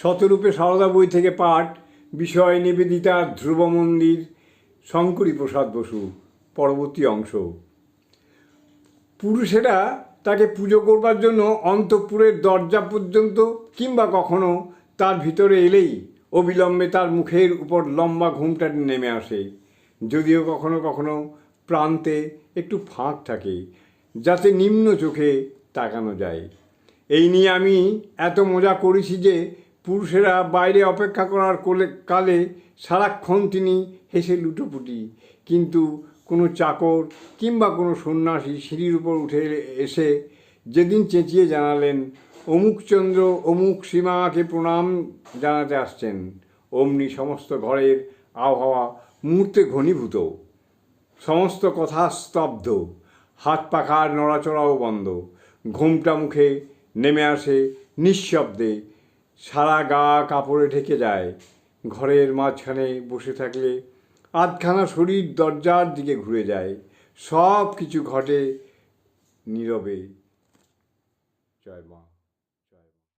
শতরূপে সারদা বই থেকে পাঠ, বিষয় নিবেদিতার ধ্রুব মন্দির শঙ্করী প্রসাদ বসু, পরবর্তী অংশ। পুরুষেরা তাকে পুজো করবার জন্য অন্তঃপুরের দরজা পর্যন্ত কিংবা কখনো তার ভিতরে এলেই অবিলম্বে তার মুখের উপর লম্বা ঘুমটা নেমে আসে। যদিও কখনো কখনো প্রান্তে একটু ফাঁক থাকে, যাতে নিম্ন চোখে তাকানো যায়। এই নিয়ে আমি এত মজা করেছি যে পুরুষেরা বাইরে অপেক্ষা করার কোলে কালে সারাক্ষণ তিনি হেসে লুটোপুটি। কিন্তু কোনো চাকর কিংবা কোনো সন্ন্যাসী সিঁড়ির উপর উঠে এসে যেদিন চেঁচিয়ে জানালেন অমুকচন্দ্র অমুক সীমাকে প্রণাম জানাতে আসছেন। অমনি সমস্ত ঘরের আবহাওয়া মুহূর্তে ঘনীভূত। সমস্ত কথা স্তব্ধ। হাত পাখার নড়াচড়াও বন্ধ। ঘুমটা মুখে নেমে আসে নিঃশব্দে। সারা গা কাপড়ে ঢেকে যায়। ঘরের মাঝখানে বসে থাকলে আধখানা শরীর দরজার দিকে ঘুরে যায়। সব কিছু ঘটে নীরবে। জয় মা।